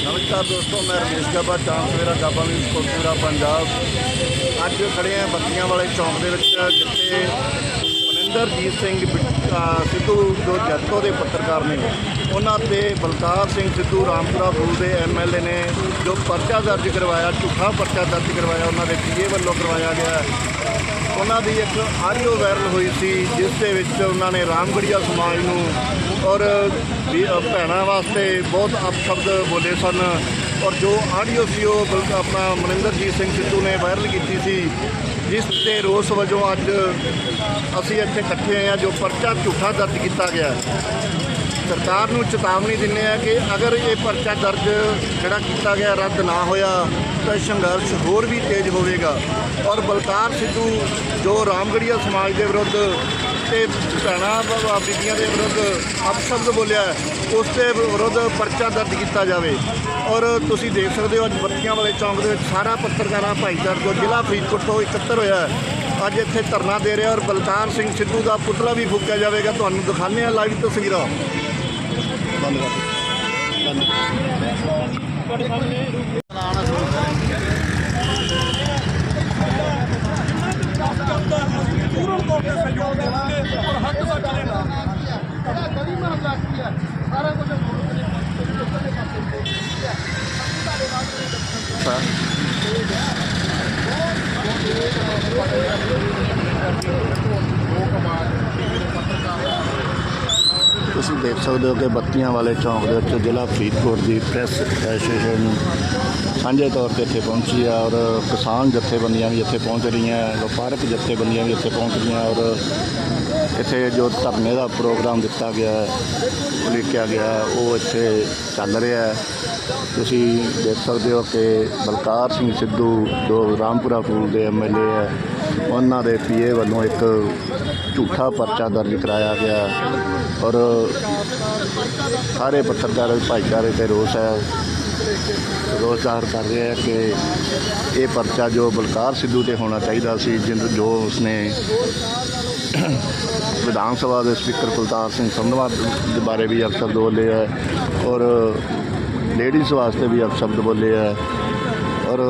ਨਮਸਕਾਰ ਦੋਸਤੋ, ਮੈਂ ਰਮੇਸ਼ ਗੱਬਾ ਚਾਂਸਵੇਰਾ ਗੱਬਾ ਵੀ ਕੋਟਪੂਰਾ ਪੰਜਾਬ ਅੱਜ ਖੜੇ ਆ ਬੱਤੀਆਂ ਵਾਲੇ ਚੌਂਕ ਦੇ ਵਿੱਚ, ਜਿੱਥੇ ਮਨਿੰਦਰਜੀਤ ਸਿੰਘ ਬਿ- ਸਿੱਧੂ ਜੋ ਜੱਟੋ ਦੇ ਪੱਤਰਕਾਰ ਨੇ, ਉਹਨਾਂ ਤੇ ਬਲਕਾਰ ਸਿੰਘ ਸਿੱਧੂ, ਰਾਮਪੁਰਾ ਫੂਲ ਦੇ ਐਮਐਲਏ ਨੇ ਜੋ ਪਰਚਾ ਦਰਜ ਕਰਵਾਇਆ, ਝੂਠਾ ਪਰਚਾ ਦਰਜ ਕਰਵਾਇਆ, ਉਹਨਾਂ ਦੇ ਪੀਏ ਵੱਲੋਂ ਕਰਵਾਇਆ ਗਿਆ ਹੈ। ਉਹਨਾਂ ਦੀ ਇੱਕ ਆਡੀਓ ਵਾਇਰਲ ਹੋਈ ਸੀ, ਜਿਸ ਦੇ ਵਿੱਚ ਉਹਨਾਂ ਨੇ ਰਾਮਗੜੀਆ ਸਮਾਜ ਨੂੰ ਔਰ ਭੈਣਾਂ ਵਾਸਤੇ ਬਹੁਤ ਅਪਸ਼ਬਦ ਬੋਲੇ ਸਨ। ਔਰ ਜੋ ਆਡੀਓ ਸੀ, ਉਹ ਬਲਕਿ ਆਪਣਾ ਮਨਿੰਦਰਜੀਤ ਸਿੰਘ ਸਿੱਧੂ ਨੇ ਵਾਇਰਲ ਕੀਤੀ ਸੀ, ਜਿਸ ਤੇ ਰੋਸ ਵਜੋਂ ਅੱਜ ਅਸੀਂ ਇੱਥੇ ਇਕੱਠੇ ਹੋਏ ਹਾਂ, ਜੋ ਪਰਚਾ ਝੂਠਾ ਦਰਜ ਕੀਤਾ ਗਿਆ। ਸਰਕਾਰ ਨੂੰ ਚੇਤਾਵਨੀ ਦਿੰਦੇ ਆ ਕਿ ਅਗਰ ਇਹ ਪਰਚਾ ਦਰਜ ਜਿਹੜਾ ਕੀਤਾ ਗਿਆ ਰੱਦ ਨਾ ਹੋਇਆ, ਤਾਂ ਸੰਘਰਸ਼ ਹੋਰ ਵੀ ਤੇਜ਼ ਹੋਵੇਗਾ। ਔਰ ਬਲਕਾਰ ਸਿੱਧੂ ਜੋ ਰਾਮਗੜੀਆ ਸਮਾਜ ਦੇ ਵਿਰੁੱਧ ਤੇ ਭੈਣਾਂ ਬੀਬੀਆਂ ਦੇ ਵਿਰੁੱਧ ਅਪਸ਼ਬਦ ਬੋਲਿਆ ਉਸ ਦੇ ਵਿਰੁੱਧ ਪਰਚਾ ਦਰਜ ਕੀਤਾ ਜਾਵੇ। ਔਰ ਤੁਸੀਂ ਦੇਖ ਸਕਦੇ ਹੋ ਅੱਜ ਬੱਤੀਆਂ ਵਾਲੇ ਚੌਂਕ ਦੇ ਵਿੱਚ ਸਾਰਾ ਪੱਤਰਕਾਰਾਂ ਭਾਈਚਾਰ ਜੋ ਜ਼ਿਲ੍ਹਾ ਫਰੀਦਕੋਟ ਤੋਂ ਇਕੱਤਰ ਹੋਇਆ ਅੱਜ ਇੱਥੇ ਧਰਨਾ ਦੇ ਰਿਹਾ ਔਰ ਬਲਕਾਰ ਸਿੰਘ ਸਿੱਧੂ ਦਾ ਪੁਤਲਾ ਵੀ ਫੂਕਿਆ ਜਾਵੇਗਾ। ਤੁਹਾਨੂੰ ਦਿਖਾਉਂਦੇ ਹਾਂ ਲਾਈਵ ਤਸਵੀਰਾਂ। ਪੂਰਨ ਤੌਰ ਤੇ ਸਹਿਯੋਗ ਦੇਵਾਂਗੇ ਔਰ ਹੱਕ ਦਾ ਚੱਲੇਗਾ ਜਿਹੜਾ ਗਲੀ ਮਹੱਲਾ ਕੀ ਹੈ ਸਾਰਾ ਕੁਝ ਲੋਕਾਂ ਦੇ ਪਾਸੇ ਠੀਕ ਹੈ ਅਸੀਂ ਤੁਹਾਡੇ ਨਾਲ ਜਿਹੜੇ ਦੱਸਣ ਤੁਸੀਂ ਦੇਖ ਸਕਦੇ ਹੋ ਕਿ ਬੱਤੀਆਂ ਵਾਲੇ ਚੌਂਕ ਦੇ ਵਿੱਚ ਜ਼ਿਲ੍ਹਾ ਫਰੀਦਕੋਟ ਦੀ ਪ੍ਰੈਸ ਐਸੋਸੀਏਸ਼ਨ ਸਾਂਝੇ ਤੌਰ ਤੇ ਇੱਥੇ ਪਹੁੰਚੀ ਹੈ ਔਰ ਕਿਸਾਨ ਜਥੇਬੰਦੀਆਂ ਵੀ ਇੱਥੇ ਪਹੁੰਚ ਰਹੀਆਂ ਵਪਾਰਕ ਜਥੇਬੰਦੀਆਂ ਵੀ ਇੱਥੇ ਪਹੁੰਚ ਰਹੀਆਂ ਔਰ ਇੱਥੇ ਜੋ ਧਰਨੇ ਦਾ ਪ੍ਰੋਗਰਾਮ ਦਿੱਤਾ ਗਿਆ ਹੈ, ਗਿਆ ਉਹ ਇੱਥੇ ਚੱਲ ਰਿਹਾ ਹੈ। ਤੁਸੀਂ ਦੇਖ ਸਕਦੇ ਹੋ ਕਿ ਬਲਕਾਰ ਸਿੰਘ ਸਿੱਧੂ ਜੋ ਰਾਮਪੁਰਾ ਫੂਲ ਦੇ ਐਮਐਲਏ ਹੈ ਉਹਨਾਂ ਦੇ ਪੀਏ ਵੱਲੋਂ ਇੱਕ ਝੂਠਾ ਪਰਚਾ ਦਰਜ ਕਰਾਇਆ ਗਿਆ ਔਰ ਸਾਰੇ ਪੱਤਰਕਾਰ, ਭਾਈਚਾਰੇ ਤੇ ਰੋਸ ਹੈ। ਰੋਸ ਜ਼ਾਹਰ ਕਰ ਰਹੇ ਹੈ ਕਿ ਇਹ ਪਰਚਾ ਜੋ ਬਲਕਾਰ ਸਿੱਧੂ ਤੇ ਹੋਣਾ ਚਾਹੀਦਾ ਸੀ, ਜਿੰਦ ਜੋ ਉਸਨੇ ਵਿਧਾਨ ਸਭਾ ਦੇ ਸਪੀਕਰ ਕੁਲਤਾਰ ਸਿੰਘ ਸੰਧਵਾ ਦੇ ਬਾਰੇ ਵੀ ਅਪਸ਼ਬਦ ਬੋਲੇ ਹੈ ਔਰ ਲੇਡੀਜ਼ ਵਾਸਤੇ ਵੀ ਅਪਸ਼ਬਦ ਬੋਲੇ ਹੈ ਔਰ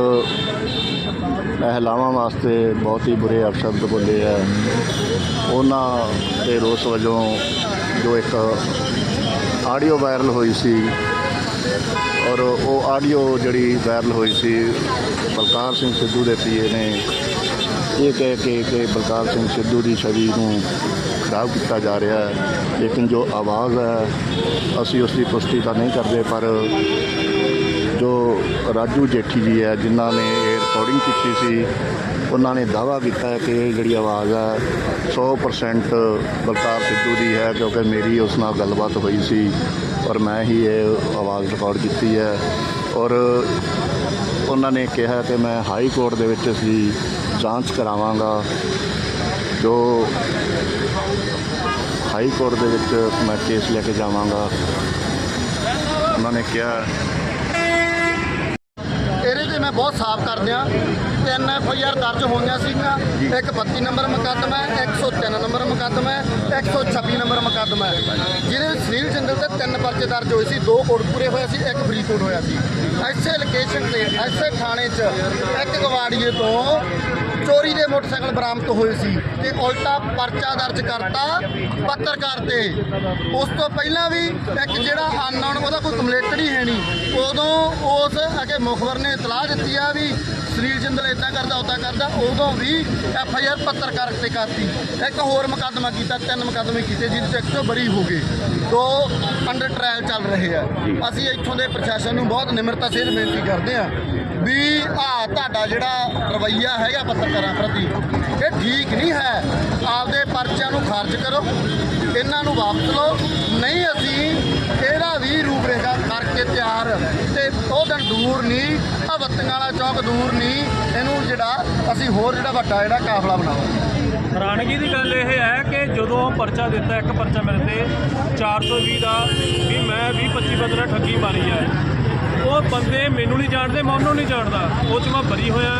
ਮਹਿਲਾਵਾਂ ਵਾਸਤੇ ਬਹੁਤ ਹੀ ਬੁਰੇ ਅਪਸ਼ਬਦ ਬੋਲੇ ਹੈ ਉਹਨਾਂ ਦੇ ਰੋਸ ਵਜੋਂ ਜੋ ਇੱਕ ਆਡੀਓ ਵਾਇਰਲ ਹੋਈ ਸੀ ਔਰ ਉਹ ਆਡੀਓ ਜਿਹੜੀ ਵਾਇਰਲ ਹੋਈ ਸੀ, ਬਲਕਾਰ ਸਿੰਘ ਸਿੱਧੂ ਦੇ ਪੀਏ ਨੇ, ਇਹ ਕਹਿ ਕੇ ਕਿ ਬਲਕਾਰ ਸਿੰਘ ਸਿੱਧੂ ਦੀ ਛਵੀ ਨੂੰ ਖਰਾਬ ਕੀਤਾ ਜਾ ਰਿਹਾ ਹੈ। ਲੇਕਿਨ ਜੋ ਆਵਾਜ਼ ਹੈ, ਅਸੀਂ ਉਸ ਦੀ ਪੁਸ਼ਟੀ ਤਾਂ ਨਹੀਂ ਕਰਦੇ, ਪਰ ਜੋ ਰਾਜੂ ਜੇਠੀ ਜੀ ਹੈ, ਜਿਨ੍ਹਾਂ ਨੇ ਰਿਕਾਰਡਿੰਗ ਕੀਤੀ ਸੀ, ਉਹਨਾਂ ਨੇ ਦਾਵਾ ਕੀਤਾ ਹੈ ਕਿ ਇਹ ਜਿਹੜੀ ਆਵਾਜ਼ ਹੈ 100% ਬਲਕਾਰ ਸਿੱਧੂ ਦੀ ਹੈ, ਕਿਉਂਕਿ ਮੇਰੀ ਉਸ ਨਾਲ ਗੱਲਬਾਤ ਹੋਈ ਸੀ ਔਰ ਮੈਂ ਹੀ ਇਹ ਆਵਾਜ਼ ਰਿਕਾਰਡ ਕੀਤੀ ਹੈ। ਔਰ ਉਹਨਾਂ ਨੇ ਕਿਹਾ ਕਿ ਮੈਂ ਹਾਈ ਕੋਰਟ ਦੇ ਵਿੱਚ ਇਸ ਦੀ ਜਾਂਚ ਕਰਾਵਾਂਗਾ, ਜੋ ਹਾਈ ਕੋਰਟ ਦੇ ਵਿੱਚ ਮੈਂ ਕੇਸ ਲੈ ਕੇ ਜਾਵਾਂਗਾ। ਉਹਨਾਂ ਨੇ ਕਿਹਾ ਬਹੁਤ ਸਾਫ਼ ਕਰ ਦਿਆਂ ਤਿੰਨ ਐਫ ਆਈ ਆਰ ਦਰਜ ਹੋਈਆਂ ਸੀਗੀਆਂ। ਇੱਕ 32 ਨੰਬਰ ਮੁਕੱਦਮਾ ਹੈ 103 ਨੰਬਰ ਮੁਕੱਦਮਾ ਹੈ 126 ਨੰਬਰ ਮੁਕੱਦਮਾ ਹੈ। ਜਿਹਦੇ ਵਿੱਚ ਸੁਨੀਲ ਜਿੰਦਲ ਤੇ ਤਿੰਨ ਪਰਚੇ ਦਰਜ ਹੋਏ ਸੀ ਦੋ ਕੋਟਪੂਰੇ ਹੋਏ ਸੀ ਇੱਕ ਫਰੀਦਕੋਟ ਹੋਇਆ ਸੀ। ਐਸੇ ਲੋਕੇਸ਼ਨ ਤੇ ਐਸੇ ਥਾਣੇ 'ਚ ਇੱਕ ਗਵਾੜੀਏ ਤੋਂ ਚੋਰੀ ਦੇ ਮੋਟਰਸਾਈਕਲ ਬਰਾਮਦ ਹੋਏ ਸੀ ਤੇ ਉਲਟਾ ਪਰਚਾ ਦਰਜ ਕਰਤਾ ਪੱਤਰਕਾਰ ਤੇ। ਉਸ ਤੋਂ ਪਹਿਲਾਂ ਵੀ ਇੱਕ ਜਿਹੜਾ ਅਨਨੋਨ ਉਹਦਾ ਕੋਈ ਕੰਪਲੇਂਟ ਨਹੀਂ ਹੈ ਨਹੀਂ ਉਦੋਂ ਉਸ ਅਗੇ ਮੁਖਬਰ ਨੇ ਇਤਲਾਹ ਦਿੱਤੀ ਆ ਵੀ ਸੁਨੀਲ ਜਿੰਦਲ ਇਦਾਂ ਕਰਦਾ ਉਦਾਂ ਕਰਦਾ, ਉਦੋਂ ਵੀ ਐਫ ਆਈ ਆਰ ਪੱਤਰਕਾਰ ਤੇ ਕਰਤੀ। ਇੱਕ ਹੋਰ ਮੁਕੱਦਮਾ ਕੀਤਾ, ਤਿੰਨ ਮੁਕੱਦਮੇ ਕੀਤੇ, ਜਿਹਦੇ ਚ ਇੱਕ ਤੋਂ ਬਰੀ ਹੋ ਗਏ। ਦੋ ਅੰਡਰ ਟ੍ਰਾਇਲ ਚੱਲ ਰਹੇ ਆ। ਅਸੀਂ ਇੱਥੋਂ ਦੇ ਪ੍ਰਸ਼ਾਸਨ ਨੂੰ ਬਹੁਤ ਨਿਮਰਤਾ ਸਹਿਤ ਬੇਨਤੀ ਕਰਦੇ ਆ ਵੀ ਆ ਤੁਹਾਡਾ ਜਿਹੜਾ ਰਵੱਈਆ ਹੈਗਾ ਪੱਤਰਕਾਰਾਂ ਪ੍ਰਤੀ, ਇਹ ਠੀਕ ਨਹੀਂ ਹੈ। ਆਪਦੇ ਪਰਚਿਆਂ ਨੂੰ ਖਾਰਜ ਕਰੋ, ਇਹਨਾਂ ਨੂੰ ਵਾਪਸ ਲਓ। ਨਹੀਂ ਅਸੀਂ ਇਹਦਾ ਰੂਪਰੇਖਾ ਕਰਕੇ ਤਿਆਰ ਤੇ ਉਹ ਦਿਨ ਦੂਰ ਨਹੀਂ ਆ ਬੱਤੀਆਂ ਵਾਲਾ ਚੌਕ ਦੂਰ ਨਹੀਂ, ਇਹਨੂੰ ਜਿਹੜਾ ਅਸੀਂ ਹੋਰ ਜਿਹੜਾ ਵੱਡਾ ਜਿਹੜਾ ਕਾਫਲਾ ਬਣਾਵਾਂਗੇ। ਹੈਰਾਨਗੀ ਦੀ ਗੱਲ ਇਹ ਹੈ ਕਿ ਜਦੋਂ ਪਰਚਾ ਦਿੱਤਾ, ਇੱਕ ਪਰਚਾ ਮੇਰੇ ਤੇ 420 ਦਾ ਵੀ ਮੈਂ 20 25 ਬੰਦੇ ਨਾਲ ਠੱਗੀ ਮਾਰੀ ਹੈ ਉਹ ਬੰਦੇ ਮੈਨੂੰ ਨਹੀਂ ਜਾਣਦੇ, ਮੈਂ ਉਹਨੂੰ ਨਹੀਂ ਜਾਣਦਾ। ਉਹ 'ਚ ਮੈਂ ਬਰੀ ਹੋਇਆ।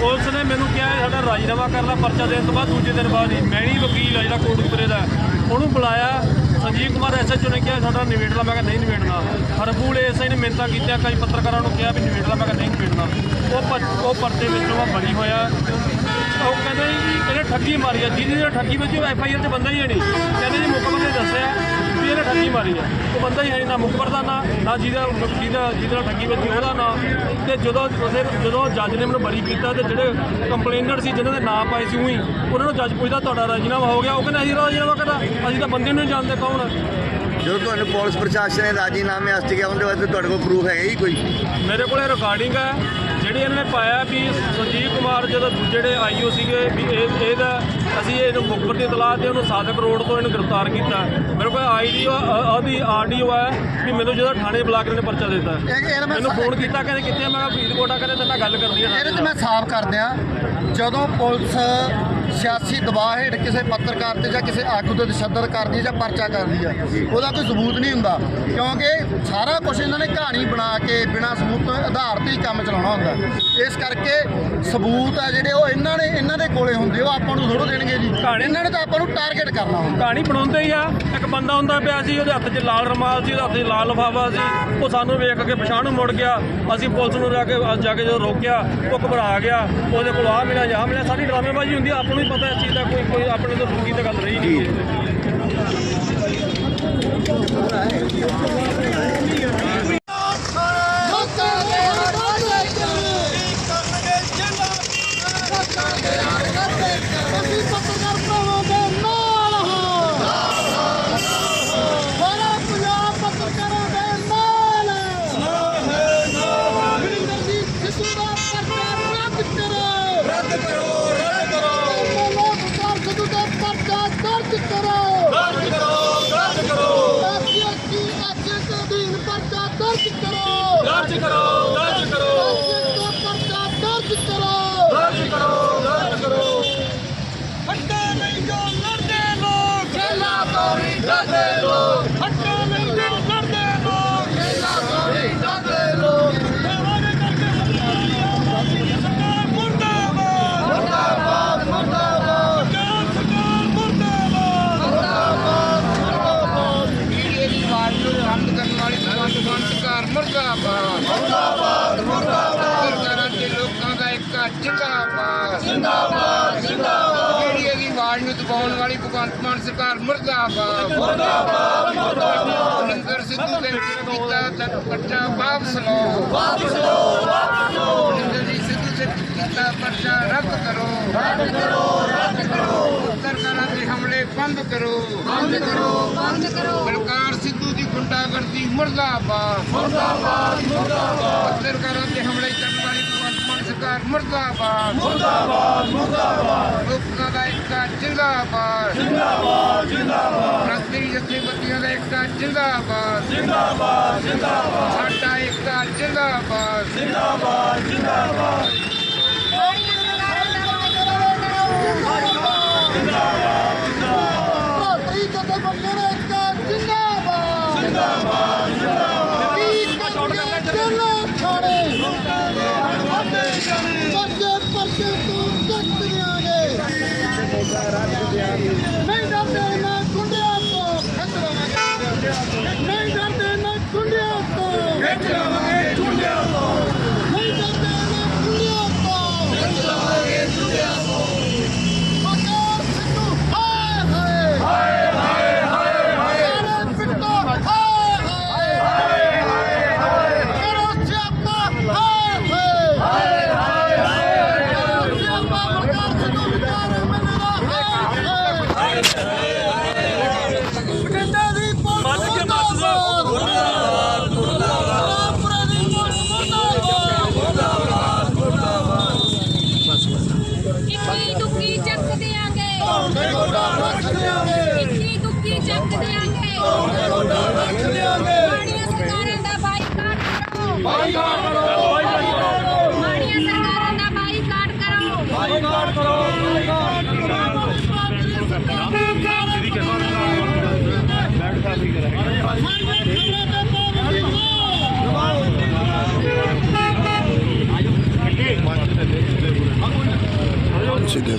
ਪੁਲਿਸ ਨੇ ਮੈਨੂੰ ਕਿਹਾ ਸਾਡਾ ਰਾਜੀਨਾਮਾ ਕਰ ਲੈ ਪਰਚਾ ਦੇਣ ਤੋਂ ਬਾਅਦ ਦੂਜੇ ਦਿਨ ਬਾਅਦ ਹੀ। ਮੈਂ ਹੀ ਵਕੀਲ ਆ ਜਿਹੜਾ ਕੋਟਕਪੁਰੇ ਦਾ। ਉਹਨੂੰ ਬੁਲਾਇਆ। ਸੰਜੀਵ ਕੁਮਾਰ ਐਸਐਚਓ ਨੇ ਕਿਹਾ ਸਾਡਾ ਨਿਬੇੜਲਾ ਮੈਂ ਕਿਹਾ ਨਹੀਂ ਨਿਬੇੜਨਾ। ਹਰਬੂਲ ਐਸਆਈ ਨੇ ਮਿੰਤਾ ਕੀਤੀਆਂ ਕਈ ਪੱਤਰਕਾਰਾਂ ਨੂੰ ਕਿਹਾ ਵੀ ਨਿਬੇੜਲਾ ਮੈਂ ਕਿਹਾ ਨਹੀਂ ਨਿਬੇੜਨਾ। ਉਹ ਪਰ ਉਹ ਪਰਚੇ ਵਿੱਚੋਂ ਮੈਂ ਬਰੀ ਹੋਇਆ। ਉਹ ਕਹਿੰਦੇ ਜੀ ਇਹਨੇ ਠੱਗੀ ਮਾਰੀ ਆ। ਜਿਹਦੀ ਨੇ ਠੱਗੀ ਵਿੱਚ ਐਫ ਆਈ ਆਰ 'ਚ ਬੰਦਾ ਹੀ ਹੈ ਨਹੀਂ। ਕਹਿੰਦੇ ਜੀ ਮੁਕੱਦਮੇ ਨੇ ਦੱਸਿਆ ਵੀ ਇਹਨੇ ਠੱਗੀ ਮਾਰੀ ਆ। ਉਹ ਬੰਦਾ ਹੀ ਹੈ ਨਾ ਮੁਖਬਰ ਦਾ ਨਾਂ ਨਾ ਜਿਹਦਾ ਜਿਹਦਾ ਜਿਹਦੇ ਨਾਲ ਠੱਗੀ ਵੱਜੀ ਉਹਦਾ ਨਾਂ। ਤੇ ਜਦੋਂ ਫਿਰ ਜਦੋਂ ਜੱਜ ਨੇ ਮੈਨੂੰ ਬਰੀ ਕੀਤਾ ਤੇ ਜਿਹੜੇ ਕੰਪਲੇਨਰ ਸੀ ਜਿਨ੍ਹਾਂ ਦੇ ਨਾਂ ਪਾਏ ਸੀ ਉਹੀ ਉਹਨਾਂ ਨੂੰ ਜੱਜ ਪੁੱਛਦਾ ਤੁਹਾਡਾ ਰਾਜੀਨਾਮਾ ਹੋ ਗਿਆ। ਉਹ ਕਹਿੰਦੇ ਅਸੀਂ ਰਾਜੀਨਾਮਾ ਕਰਦਾ ਅਸੀਂ ਤਾਂ ਬੰਦੇ ਨੂੰ ਨਹੀਂ ਜਾਣਦੇ ਕੌਣ। ਜਦੋਂ ਤੁਹਾਨੂੰ ਪੁਲਿਸ ਪ੍ਰਸ਼ਾਸਨ ਨੇ ਰਾਜੀਨਾਮੇ ਵਾਸਤੇ ਗਿਆ ਉਹਦੇ ਵਾਸਤੇ ਤੁਹਾਡੇ ਕੋਲ ਪ੍ਰੂਫ ਹੈਗਾ ਹੀ ਕੋਈ? ਮੇਰੇ ਕੋਲੇ ਰਿਕਾਰਡਿੰਗ ਹੈ ਜਿਹੜੀ ਇਹਨਾਂ ਨੇ ਪਾਇਆ ਵੀ ਸੰਜੀਵ ਕੁਮਾਰ ਜਦੋਂ ਜਿਹੜੇ ਆਈਓ ਸੀਗੇ ਵੀ ਇਹ ਇਹਦਾ ਅਸੀਂ ਇਹਨੂੰ ਮੁਖਬਰ ਦੀ ਇਤਲਾਹ ਤੇ ਉਹਨੂੰ ਸਾਦਕ ਰੋਡ ਤੋਂ ਇਹਨੂੰ ਗ੍ਰਿਫਤਾਰ ਕੀਤਾ। ਮੇਰੇ ਕੋਲ ਆਈਡੀਓ ਉਹਦੀ ਆਰਡੀਓ ਹੈ ਵੀ ਮੈਨੂੰ ਜਦੋਂ ਥਾਣੇ ਬੁਲਾ ਕੇ ਇਹਨੇ ਪਰਚਾ ਦਿੱਤਾ ਮੈਨੂੰ ਫੋਨ ਕੀਤਾ ਕਹਿੰਦੇ ਕਿੱਥੇ ਆ? ਮੈਂ ਕਿਹਾ ਫਰੀਦਕੋਟ ਆ ਕਹਿੰਦੇ ਤੇਰੇ ਨਾਲ ਗੱਲ ਕਰਨੀ ਹੈ ਇਹਦੇ 'ਚ ਮੈਂ ਸਾਫ਼ ਕਰ ਦਿਆਂ ਜਦੋਂ ਪੁਲਿਸ ਸਿਆਸੀ ਦਬਾਅ ਹੇਠ ਕਿਸੇ ਪੱਤਰਕਾਰ ਤੇ ਜਾਂ ਕਿਸੇ ਆਗੂ ਤੇ ਤਸ਼ੱਦਦ ਕਰਦੀ ਜਾਂ ਪਰਚਾ ਕਰਦੀ ਹੈ ਉਹਦਾ ਕੋਈ ਸਬੂਤ ਨਹੀਂ ਹੁੰਦਾ। ਕਿਉਂਕਿ ਸਾਰਾ ਕੁਝ ਇਹਨਾਂ ਨੇ ਕਹਾਣੀ ਬਣਾ ਕੇ ਬਿਨਾਂ ਸਬੂਤ ਤੋਂ ਆਧਾਰ ਤੇ ਹੀ ਕੰਮ ਚਲਾਉਣਾ ਹੁੰਦਾ। ਇਸ ਕਰਕੇ ਸਬੂਤ ਆ ਜਿਹੜੇ ਉਹ ਇਹਨਾਂ ਨੇ ਇਹਨਾਂ ਦੇ ਕੋਲੇ ਹੁੰਦੇ ਉਹ ਆਪਾਂ ਨੂੰ ਥੋੜੋ ਦੇਣਗੇ ਜੀ। ਕਹਾਣੀ- ਇਹਨਾਂ ਨੇ ਤਾਂ ਆਪਾਂ ਨੂੰ ਟਾਰਗੇਟ ਕਰਨਾ ਹੁੰਦਾ। ਕਹਾਣੀ ਬਣਾਉਂਦੇ ਹੀ ਆ। ਇੱਕ ਬੰਦਾ ਹੁੰਦਾ ਪਿਆ ਸੀ ਉਹਦੇ ਹੱਥ 'ਚ ਲਾਲ ਰਮਾਲ ਸੀ ਉਹਦੇ ਹੱਥ 'ਚ ਲਾਲ ਲਫਾਫਾ ਸੀ। ਉਹ ਸਾਨੂੰ ਵੇਖ ਕੇ ਪਛਾਣ ਨੂੰ ਮੁੜ ਗਿਆ। ਅਸੀਂ ਪੁਲਿਸ ਨੂੰ ਜਾ ਕੇ ਜਾ ਕੇ ਜਦੋਂ ਰੋਕਿਆ ਉਹ ਘਬਰਾ ਗਿਆ। ਉਹਦੇ ਕੋਲ ਆ ਮਿਲਿਆ ਜਾਂ ਮਿਲਿਆ। ਸਾਰੀ ਡਰਾਮੇਬਾਜ਼ੀ ਹੁੰਦੀ ਆ, ਆਪਾਂ ਨੂੰ ਹੀ ਪਤਾ ਇਸ ਚੀਜ਼ ਦਾ ਕੋਈ ਕੋਈ ਆਪਣੇ ਤੋਂ ਰੁਕੀ ਤਾਂ ਗੱਲ ਰਹੀ ਨਹੀਂ ਅਸੀਂ ਪੱਤਰਕਾਰ ਭਰਾਵਾਂ ਦੇ ਨਾਲ ਹਾਂ ਸਾਰਾ ਪੰਜਾਬ ਪੱਤਰਕਾਰਾਂ ਦੇ ਨਾਲ ਵਰਿੰਦਰ ਸਿੰਘ ਸਿੱਧੂ ਦਾ ਪਰਚਾ ਰੱਦ ਕਰੋ ਰੱਦ ਕਰੋ ਰੱਦ ਕਰੋ ਲੋਕਪਾਲ ਸਿੱਧੂ ਦਾ ਪਰਚਾ ਦਰਜ ਕਰੋ ਦਰਜ ਕਰੋ ਦਰਜ ਕਰੋ ਰਾਸ਼ਟਰੀ ਕੀ ਐਕਸ਼ਨ ਦੇ ਅਧੀਨ ਪਰਚਾ ਦਰਜ ਕਰੋ ਦਰਜ ਕਰੋ ਦਰਜ ਕਰੋ ਪਰਚਾ ਦਰਜ ਕਰੋ ਦਰਜ ਕਰੋ ਦਰਜ ਕਰੋ ਹੱਟਾ ਨਹੀਂ ਜੋ ਲੜਦੇ ਲੋਕ ਜੇਲਾ ਤੋਂ ਨਹੀਂ ਡਰਦੇ ਲੋਕ ਹੱਟਾ ਨਹੀਂ ਜੋ ਲੜਦੇ ਲੋਕ ਜੇਲਾ ਤੋਂ ਨਹੀਂ ਡਰਦੇ ਲੋਕ ਦੇਵਾਂਗੇ ਕਰਕੇ ਸਰਕਾਰ ਮੁਰਦਾਬਾਦ ਮੁਰਦਾਬਾਦ ਮੁਰਦਾਬਾਦ ਸਰਕਾਰ ਮੁਰਦਾਬਾਦ ਮੀਡੀਆ ਦੀ ਆਵਾਜ਼ ਨੂੰ ਬੰਦ ਕਰਨ ਵਾਲੀ ਭਗਵੰਤ ਮਾਨ ਸਰਕਾਰ ਮੁਰਦਾਬਾਦ ਮੁਰਦਾਬਾਦ ਮੁਰਦਾਬਾਦ ਸਰਕਾਰਾਂ ਤੇ ਲੋਕਾਂ ਦਾ ਇੱਕ ਜਿੰਦਾਬਾਦ ਜਿੰਦਾਬਾਦ। ਜਿੰਦਾਬਾਦ ਮੀਡੀਆ ਦੀ ਆਵਾਜ਼ ਨੂੰ ਦਬਾਉਣ ਵਾਲੀ ਭਗਵੰਤ ਮਾਨ ਸਰਕਾਰ ਮੁਰਦਾਬਾਦ। ਮੁਰਦਾਬਾਦ ਮੁਰਦਾਬਾਦ। ਨੰਦਰ ਸਿੱਧੂ ਦੇ ਵਿੱਚ ਕੀਤਾ ਤਾਂ ਪਰਚਾ ਵਾਪਸ ਲਓ। ਵਾਪਸ ਲਓ ਵਾਪਸ ਲਓ। ਨਰਿੰਦਰ ਜੀ ਸਿੱਧੂ ਦੇ ਵਿੱਚ ਕੀਤਾ ਪਰਚਾ ਰੱਦ ਕਰੋ। ਰੱਦ ਕਰੋ ਰੱਦ ਕਰੋ। ਸਰਕਾਰਾਂ ਦੇ ਹਮਲੇ ਬੰਦ ਕਰੋ। ਬੰਦ ਕਰੋ ਬੰਦ ਕਰੋ। ਬਲਕਾਰ ਸਿੱਧੂ ਦੀ ਗੁੰਡਾਗਰਦੀ ਮੁਰਦਾਬਾਦ। ਮੁਰਦਾਬਾਦ ਮੁਰਦਾਬਾਦ। ਪੱਤਰਕਾਰਾਂ ਤੇ ਹਮਲੇ ਕਰਨ ਵਾਲੀ ਭਗਵੰਤ ਮਾਨ ਸਰਕਾਰ ਮੁਰਦਾਬਾਦ। ਮੁਰਦਾਬਾਦ ਲੋਕਾਂ ਦਾ ਇੱਕਾ ਜਿੰਦਾਬਾਦ ਜਿੰਦਾਬਾਦ ਜਿੰਦਾਬਾਦ ਪ੍ਰਾਂਤੀ ਜਥੇਬੰਦੀਆਂ ਦਾ ਇੱਕਾ ਜਿੰਦਾਬਾਦ। ਜਿੰਦਾਬਾਦ ਜਿੰਦਾਬਾਦ। ਸਾਡਾ ਇੱਕਾ ਜਿੰਦਾਬਾਦ। ਜਿੰਦਾਬਾਦ ਜਿੰਦਾਬਾਦ। ਜਿੰਦਾਬਾਦ। ਚੱਲੋ No!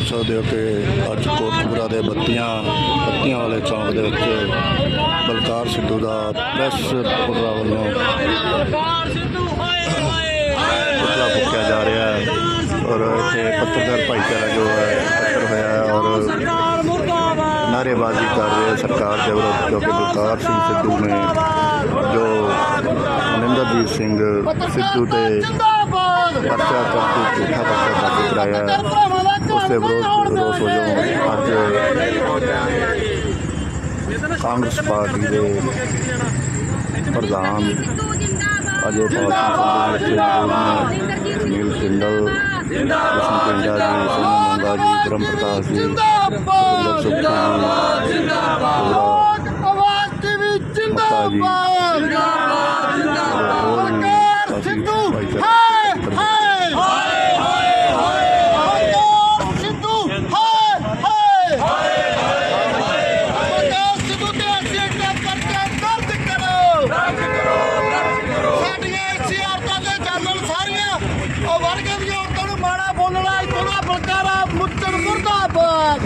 ਸਕਦੇ ਹੋ ਕਿ ਅੱਜ ਕੋਟਪੁਰਾ ਦੇ ਬੱਤੀਆਂ ਬੱਤੀਆਂ ਵਾਲੇ ਚੌਂਕ ਦੇ ਵਿੱਚ ਬਲਕਾਰ ਸਿੱਧੂ ਦਾ ਪ੍ਰੈਸ ਪੁਤਲਾ ਵੱਲੋਂ ਪੁਤਲਾ ਫੂਕਿਆ ਜਾ ਰਿਹਾ ਹੈ ਔਰ ਇੱਥੇ ਪੱਤਰਕਾਰ ਭਾਈਚਾਰਾ ਜੋ ਹੈ ਇਕੱਤਰ ਹੋਇਆ ਹੈ ਔਰ ਨਾਅਰੇਬਾਜ਼ੀ ਕਰ ਰਹੇ ਸਰਕਾਰ ਦੇ ਵਿਰੁੱਧ ਕਿਉਂਕਿ ਬਲਕਾਰ ਸਿੰਘ ਸਿੱਧੂ ਨੇ ਜੋ ਮਨਿੰਦਰਜੀਤ ਸਿੰਘ ਸਿੱਧੂ ਤੇ ਪਰਚਾ ਕਰਕੇ ਝੂਠਾ ਪਰਚਾ ਦਰਜ ਕਰਾਇਆ। ਉਸ ਵਿਰੋਧ ਰੋਸ ਵਜੋਂ ਅੱਜ ਕਾਂਗਰਸ ਪਾਰਟੀ ਦੇ ਪ੍ਰਧਾਨ ਅਜੇ ਪਾਲ ਸਿੰਘ ਨੇ ਨੀਲ ਸਿੰਡਲ ਜਸਨ ਪਿੰਡਾ ਜੀ ਸੋਨੂ ਮੰਗਾ ਜੀ ਬ੍ਰਹਮ ਪ੍ਰਕਾਸ਼ ਜੀ ਜਿੰਦਾਬਾਦ! ਜਿੰਦਾਬਾਦ! ਆਵਾਜ਼ ਟੀਵੀ ਜਿੰਦਾਬਾਦ! ਬਲਕਾਰ ਸਿੱਧੂ ਹਾਏ ਹਾਏ ਹਾਏ ਹਾਏ ਬਲਕਾਰ ਸਿੱਧੂ ਹਾਏ ਹਾਏ ਬਲਕਾਰ ਸਿੱਧੂ ਤੇ ਅਸੀਂ ਦਾ ਪਰਚਾ ਦਰਜ ਕਰੋ ਸਾਡੀਆਂ ਐਸੀ ਔਰਤਾਂ ਦੇ ਜਾਨਣ ਸਾਰੀਆਂ ਉਹ ਵਰਗੇ ਦੀਆਂ ਔਰਤਾਂ ਨੂੰ ਮਾੜਾ ਬੋਲਣਾ ਇੱਥੋਂ ਦਾ ਬਲਕਾਰਾ ਮੁੱਤਣ ਮੁਰਦਾਬਾਦ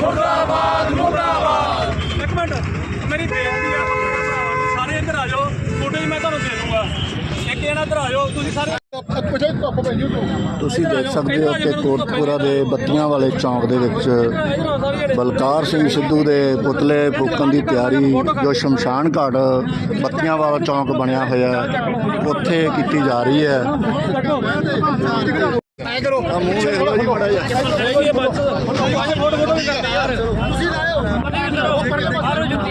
ਇੱਕ ਮਿੰਟ ਮੇਰੀ ਬੇਨਤੀ ਆ ਸਾਰੇ ਇੱਧਰ ਆ ਜਾਓ ਫੋਟੋ ਜੀ ਮੈਂ ਤੁਹਾਨੂੰ ਦੇ ਦੂੰਗਾ ਤੁਸੀਂ ਸਾਰੇ। ਤੁਸੀਂ ਦੇਖ ਸਕਦੇ ਹੋ ਕਿ ਕੋਟਪੁਰਾ ਦੇ ਬੱਤੀਆਂ ਵਾਲੇ ਚੌਂਕ ਦੇ ਵਿੱਚ ਬਲਕਾਰ ਸਿੰਘ ਸਿੱਧੂ ਦੇ ਪੁਤਲੇ ਫੂਕਣ ਦੀ ਤਿਆਰੀ ਜੋ ਸ਼ਮਸ਼ਾਨ ਘਾਟ ਬੱਤੀਆਂ ਵਾਲਾ ਚੌਂਕ ਬਣਿਆ ਹੋਇਆ ਉੱਥੇ ਕੀਤੀ ਜਾ ਰਹੀ ਹੈ। ਐ ਕਰੋ। ਮੂੰਹ ਵੇਖ ਲਓ ਜੀ ਬੜਾ ਜਿਹਾ।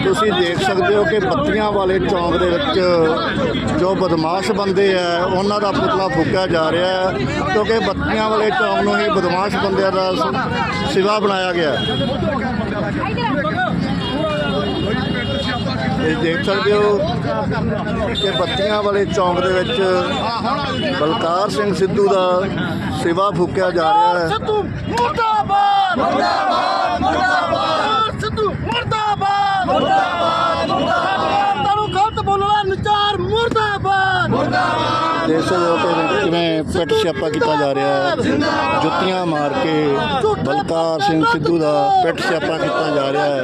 ਤੁਸੀਂ ਦੇਖ ਸਕਦੇ ਹੋ ਕਿ ਬੱਤੀਆਂ ਵਾਲੇ ਚੌਂਕ ਦੇ ਵਿੱਚ ਜੋ ਬਦਮਾਸ਼ ਬੰਦੇ ਆ, ਉਹਨਾਂ ਦਾ ਪੁਤਲਾ ਫੂਕਿਆ ਜਾ ਰਿਹਾ ਹੈ, ਕਿਉਂਕਿ ਬੱਤੀਆਂ ਵਾਲੇ ਚੌਂਕ ਨੂੰ ਹੀ ਬਦਮਾਸ਼ ਬੰਦਿਆਂ ਦਾ ਸਿਵਾ ਬਣਾਇਆ ਗਿਆ ਹੈ। ਇਹ ਦੇਖ ਸਕਦੇ ਹੋ ਕਿ ਬੱਤੀਆਂ ਵਾਲੇ ਚੌਂਕ ਦੇ ਵਿੱਚ ਬਲਕਾਰ ਸਿੰਘ ਸਿੱਧੂ ਦਾ ਸਿਵਾ ਫੂਕਿਆ ਜਾ ਰਿਹਾ ਹੈ। ਸਿੱਧੂ, ਮੁਰਦਾਬਾਦ! ਮੁਰਦਾਬਾਦ! ਮੁਰਦਾਬਾਦ! ਸਿੱਧੂ ਮੁਰਦਾਬਾਦ! ਮੁਰਦਾਬਾਦ! ਮੁਰਦਾਬਾਦ! ਤੁਹਾਨੂੰ ਗਲਤ ਬੋਲਣਾ ਨਚਾਰ ਮੁਰਦਾਬਾਦ! ਦੇਖ ਸਕਦੇ ਹੋ ਕਿ ਕਿਵੇਂ ਪਿੱਟ ਸਿਆਪਾ ਕੀਤਾ ਜਾ ਰਿਹਾ ਹੈ। ਜੁੱਤੀਆਂ ਮਾਰ ਕੇ ਬਲਕਾਰ ਸਿੰਘ ਸਿੱਧੂ ਦਾ ਪਿੱਟ ਸਿਆਪਾ ਕੀਤਾ ਜਾ ਰਿਹਾ ਹੈ।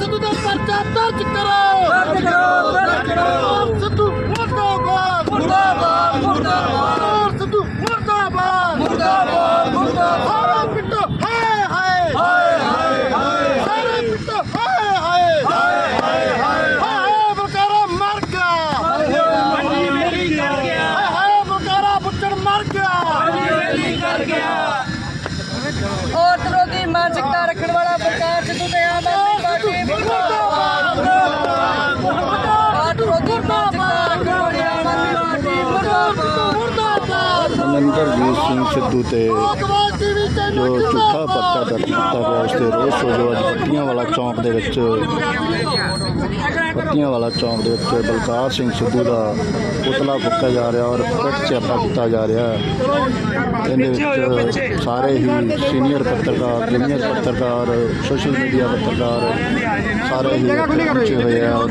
ਸਿੱਧੂ ਦਾ ਪਰਚਾ ਦਰਜ ਕਰੋ! ਦਰਜ ਕਰੋ ਸਿੱਧੂ ਮੁਰਦਾਬਾਦ ਮੁਰਦਾਬਾਦ ਮੁਰਦਾਬਾਦ ਸਿੱਧੂ ਮੁਰਦਾਬਾਦ ਮੁਰਦਾਬਾਦ ਮੁਰਦਾਬਾਦ ਸਾਰਾ ਪਿੱਟੋ ਹਾਏ ਹਾਏ ਹਾਏ ਹਾਏ ਸਾਰਾ ਪਿੱਟੋ ਹਾਏ ਹਾਏ ਹਾਏ ਹਾਏ ਹਾਏ ਬਲਕਾਰਾ ਮਰ ਗਿਆ ਹਾਏ ਹਾਏ ਬਲਕਾਰਾ ਬੁੱਚੜ ਮਰ ਗਿਆ ਔਰਤ ਵਿਰੋਧੀ ਮਾਨਸਿਕਤਾ ਰੱਖਣ ਵਾਲਾ ਬਲਕਾਰ ਸਿੱਧੂ ਤੇ ਆਮ ਆਦਮੀ ਪਾਰਟੀ ਮੁਰਦਾਬਾਦ ਔਰਤ ਵਿਰੋਧੀ ਮਾਨਸਿਕਤਾ ਰੱਖਣ ਵਾਲੀ ਆਮ ਆਦਮੀ ਪਾਰਟੀ ਮੁਰਦਾਬਾਦ ਸਿੰਘ ਸਿੱਧੂ ਤੇ ਜੋ ਝੂਠਾ ਪਰਚਾ ਦਰਜ ਕੀਤਾ ਗਿਆ, ਉਸ ਤੇ ਰੋਸ ਵਜੋਂ ਅੱਜ ਬੱਤੀਆਂ ਵਾਲਾ ਚੌਂਕ ਦੇ ਵਿੱਚ ਬੱਤੀਆਂ ਵਾਲਾ ਚੌਂਕ ਦੇ ਵਿੱਚ ਬਲਕਾਰ ਸਿੰਘ ਸਿੱਧੂ ਦਾ ਪੁਤਲਾ ਫੂਕਿਆ ਜਾ ਰਿਹਾ ਔਰ ਪਿੱਟ ਸਿਆਪਾ ਕੀਤਾ ਜਾ ਰਿਹਾ ਇਹਦੇ ਵਿੱਚ ਸਾਰੇ ਹੀ ਸੀਨੀਅਰ ਪੱਤਰਕਾਰ ਜੂਨੀਅਰ ਪੱਤਰਕਾਰ ਸੋਸ਼ਲ ਮੀਡੀਆ ਪੱਤਰਕਾਰ ਸਾਰੇ ਹੀ ਪਹੁੰਚੇ ਹੋਏ ਆ ਔਰ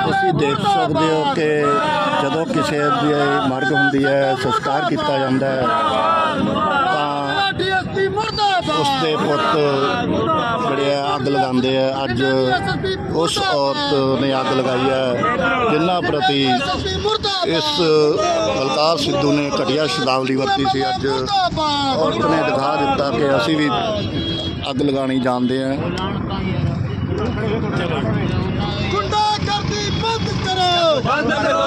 ਤੁਸੀਂ ਦੇਖ ਸਕਦੇ ਹੋ ਕਿ ਜਦੋਂ ਕਿਸੇ ਦੀ ਮਰਗ ਹੁੰਦੀ ਹੈ, ਸੰਸਕਾਰ ਕੀਤਾ ਜਾਂਦਾ ਹੈ, ਤਾਂ ਡੀਐਸਪੀ ਉਸ ਦੇ ਪੁੱਤ ਜਿਹੜੇ ਆ ਅੱਗ ਲਗਾਉਂਦੇ ਆ। ਅੱਜ ਉਸ ਔਰਤ ਨੇ ਅੱਗ ਲਗਾਈ ਹੈ, ਜਿਨ੍ਹਾਂ ਪ੍ਰਤੀ ਇਸ ਬਲਕਾਰ ਸਿੱਧੂ ਨੇ ਘਟੀਆ ਸ਼ਬਦਾਵਲੀ ਵਰਤੀ ਸੀ। ਅੱਜ ਔਰਤ ਨੇ ਦਿਖਾ ਦਿੱਤਾ ਕਿ ਅਸੀਂ ਵੀ ਅੱਗ ਲਗਾਣੀ ਜਾਣਦੇ ਹਾਂ ਗੁੰਡਾ ਕਰਦੀ ਬੰਦ ਕਰੋ ਬੰਦ ਕਰੋ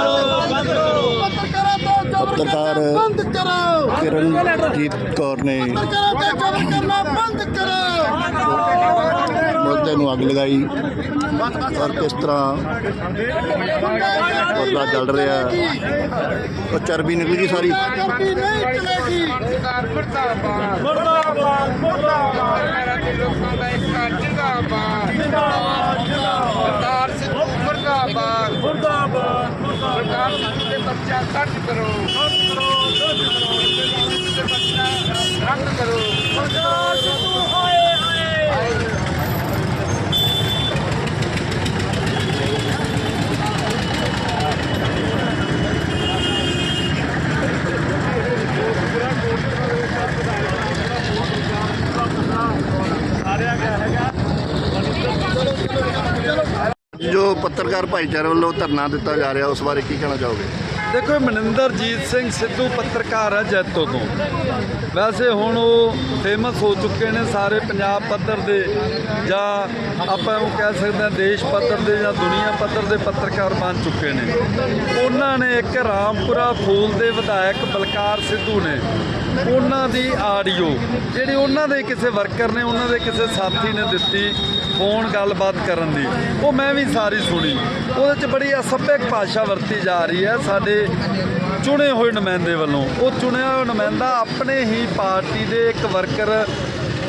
ਬੰਦ ਕਰੋ। ਪੱਤਰਕਾਰਾਂ ਬੰਦ ਕਰੋ। ਕਿਰਨਜੀਤ ਕੌਰ ਨੇ ਮੁੱਦੇ ਨੂੰ ਅੱਗ ਲਗਾਈ। ਔਰ ਕਿਸ ਤਰ੍ਹਾਂ ਉਹਦਾ ਚੱਲ ਰਿਹਾ ਉਹ ਚਰਬੀ ਨਿਕਲ ਗਈ ਸਾਰੀ। ਕਰਦੀ ਨਹੀਂ ਚਲੇਗੀ। ਸਰਕਾਰ ਮੁਰਦਾਬਾਦ ਮੁਰਦਾਬਾਦ। ਮੁਰਦਾਬਾਦ ਦੇ ਲੋਕਾਂ ਦਾ ਇੱਕ ਜਿੰਦਾਬਾਦ। ਸਰਦਾਰ ਸਿੱਧੂ ਮੁਰਦਾਬਾਦ। ਮੁਰਦਾਬਾਦ ਸਰਦਾਰ ਸਿੱਧੂ ਦੇ ਬੱਚਾ ਕੱਟ ਕਰੋ ਰੱਦ ਕਰੋ। ਸਰਕਾਰ ਸਿੱਧੂ ਹਾਏ ਹਾਏ ਜੋ ਪੱਤਰਕਾਰ ਭਾਈਚਾਰੇ ਵੱਲੋਂ ਧਰਨਾ ਦਿੱਤਾ ਜਾ ਰਿਹਾ, ਉਸ ਬਾਰੇ ਕੀ ਕਹਿਣਾ ਚਾਹੋਗੇ? ਦੇਖੋ ਮਨਿੰਦਰਜੀਤ ਸਿੰਘ ਸਿੱਧੂ ਪੱਤਰਕਾਰ ਹੈ ਜੈਤੋ ਤੋਂ। ਵੈਸੇ ਹੁਣ ਉਹ ਫੇਮਸ ਹੋ ਚੁੱਕੇ ਨੇ ਸਾਰੇ ਪੰਜਾਬ ਪੱਧਰ ਦੇ, ਜਾਂ ਆਪਾਂ ਉਹ ਕਹਿ ਸਕਦੇ ਹਾਂ ਦੇਸ਼ ਪੱਧਰ ਦੇ ਜਾਂ ਦੁਨੀਆ ਪੱਧਰ ਦੇ ਪੱਤਰਕਾਰ ਬਣ ਚੁੱਕੇ ਨੇ। ਉਹਨਾਂ ਨੇ ਇੱਕ ਰਾਮਪੁਰਾ ਫੂਲ ਦੇ ਵਿਧਾਇਕ ਬਲਕਾਰ ਸਿੱਧੂ ਨੇ ਉਹਨਾਂ ਦੀ ਆਡੀਓ, ਜਿਹੜੀ ਉਹਨਾਂ ਦੇ ਕਿਸੇ ਵਰਕਰ ਨੇ, ਉਹਨਾਂ ਦੇ ਕਿਸੇ ਸਾਥੀ ਨੇ ਦਿੱਤੀ ਫੋਨ ਗੱਲਬਾਤ ਕਰਨ ਦੀ, ਉਹ ਮੈਂ ਵੀ ਸਾਰੀ ਸੁਣੀ। ਉਹਦੇ 'ਚ ਬੜੀ ਅਸਭਿਅਕ ਭਾਸ਼ਾ ਵਰਤੀ ਜਾ ਰਹੀ ਹੈ ਸਾਡੇ ਚੁਣੇ ਹੋਏ ਨੁਮਾਇੰਦੇ ਵੱਲੋਂ। ਉਹ ਚੁਣਿਆ ਹੋਇਆ ਨੁਮਾਇੰਦਾ ਆਪਣੇ ਹੀ ਪਾਰਟੀ ਦੇ ਇੱਕ ਵਰਕਰ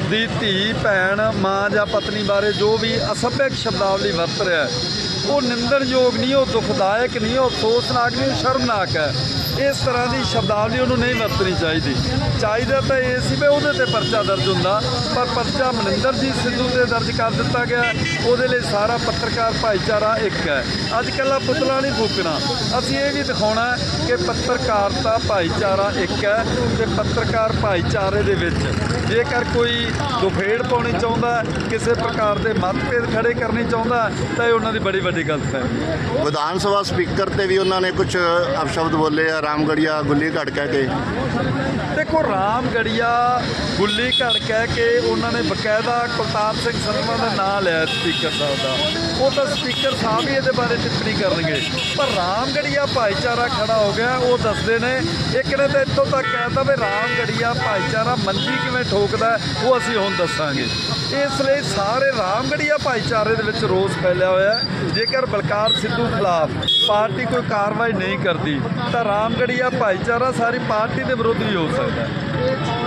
ਦੀ ਧੀ, ਭੈਣ, ਮਾਂ ਜਾਂ ਪਤਨੀ ਬਾਰੇ ਜੋ ਵੀ ਅਸਭਿਅਕ ਸ਼ਬਦਾਵਲੀ ਵਰਤ ਰਿਹਾ ਉਹ ਨਿੰਦਣਯੋਗ ਨਹੀਂ, ਉਹ ਦੁਖਦਾਇਕ ਨਹੀਂ, ਉਹ ਅਫਸੋਸਨਾਕ ਨਹੀਂ, ਉਹ ਸ਼ਰਮਨਾਕ ਹੈ। ਇਸ ਤਰ੍ਹਾਂ ਦੀ ਸ਼ਬਦਾਵਲੀ ਉਹਨੂੰ ਨਹੀਂ ਵਰਤਣੀ ਚਾਹੀਦੀ। ਚਾਹੀਦਾ ਤਾਂ ਇਹ ਸੀ ਵੀ ਉਹਦੇ ਤੇ ਪਰਚਾ ਦਰਜ ਹੁੰਦਾ, ਪਰ ਪਰਚਾ ਮਨਿੰਦਰਜੀਤ ਸਿੱਧੂ ਤੇ ਦਰਜ ਕਰ ਦਿੱਤਾ ਗਿਆ ਉਹਦੇ ਲਈ ਸਾਰਾ ਪੱਤਰਕਾਰ ਭਾਈਚਾਰਾ ਇੱਕ ਹੈ। ਅੱਜ ਕੱਲ੍ਹ ਪੁਤਲਾ ਨਹੀਂ ਫੂਕਣਾ। ਅਸੀਂ ਇਹ ਵੀ ਦਿਖਾਉਣਾ ਕਿ ਪੱਤਰਕਾਰਤਾ ਭਾਈਚਾਰਾ ਇੱਕ ਹੈ ਤੇ ਪੱਤਰਕਾਰ ਭਾਈਚਾਰੇ ਦੇ ਵਿੱਚ ਜੇਕਰ ਕੋਈ ਦੁਫੇੜ ਪਾਉਣੀ ਚਾਹੁੰਦਾ ਕਿਸੇ ਪ੍ਰਕਾਰ ਦੇ ਮਤਭੇਦ ਖੜੇ ਕਰਨੀ ਚਾਹੁੰਦਾ ਤਾਂ ਇਹ ਉਹਨਾਂ ਦੀ ਬੜੀ ਵੱਡੀ ਗਲਤ ਹੈ। ਵਿਧਾਨ ਸਭਾ ਸਪੀਕਰ ਤੇ ਵੀ ਉਹਨਾਂ ਨੇ ਕੁਝ ਅਪਸ਼ਬਦ ਬੋਲੇ ਆ ਰਾਮਗੜੀਆ ਗੁੱਲੀ ਘੜ ਕਹਿ ਕੇ। ਦੇਖੋ ਰਾਮਗੜੀਆ ਗੁੱਲੀ ਘੜ ਕਹਿ ਕੇ ਉਹਨਾਂ ਨੇ ਬਕਾਇਦਾ ਕੁਲਤਾਰ ਸਿੰਘ ਸੰਧਵਾ ਦਾ ਨਾਮ ਲਿਆ ਸਪੀਕਰ ਸਾਹਿਬ ਦਾ। ਉਹ ਤਾਂ ਸਪੀਕਰ ਸਾਹਿਬ ਹੀ ਇਹਦੇ ਬਾਰੇ ਟਿੱਪਣੀ ਕਰਨਗੇ। ਪਰ ਰਾਮਗੜੀਆ ਭਾਈਚਾਰਾ ਖੜਾ ਹੋ ਗਿਆ ਉਹ ਦੱਸਦੇ ਨੇ ਇੱਕ ਨੇ ਤਾਂ ਇੱਥੋਂ ਤੱਕ ਕਹਿਤਾ ਵੀ ਰਾਮਗੜੀਆ ਭਾਈਚਾਰਾ ਮੰਜੀ ਕਿਵੇਂ ਠੋਕਦਾ ਉਹ ਅਸੀਂ ਹੁਣ ਦੱਸਾਂਗੇ। ਇਸ ਲਈ ਸਾਰੇ ਰਾਮਗੜੀਆ ਭਾਈਚਾਰੇ ਦੇ ਵਿੱਚ ਰੋਸ ਫੈਲਿਆ ਹੋਇਆ ਜੇਕਰ ਬਲਕਾਰ ਸਿੱਧੂ ਖਿਲਾਫ ਪਾਰਟੀ ਕੋਈ ਕਾਰਵਾਈ ਨਹੀਂ ਕਰਦੀ, ਤਾਂ ਰਾਮਗੜੀਆ ਭਾਈਚਾਰਾ ਸਾਰੀ ਪਾਰਟੀ ਦੇ ਵਿਰੁੱਧ ਵੀ ਹੋ ਸਕਦਾ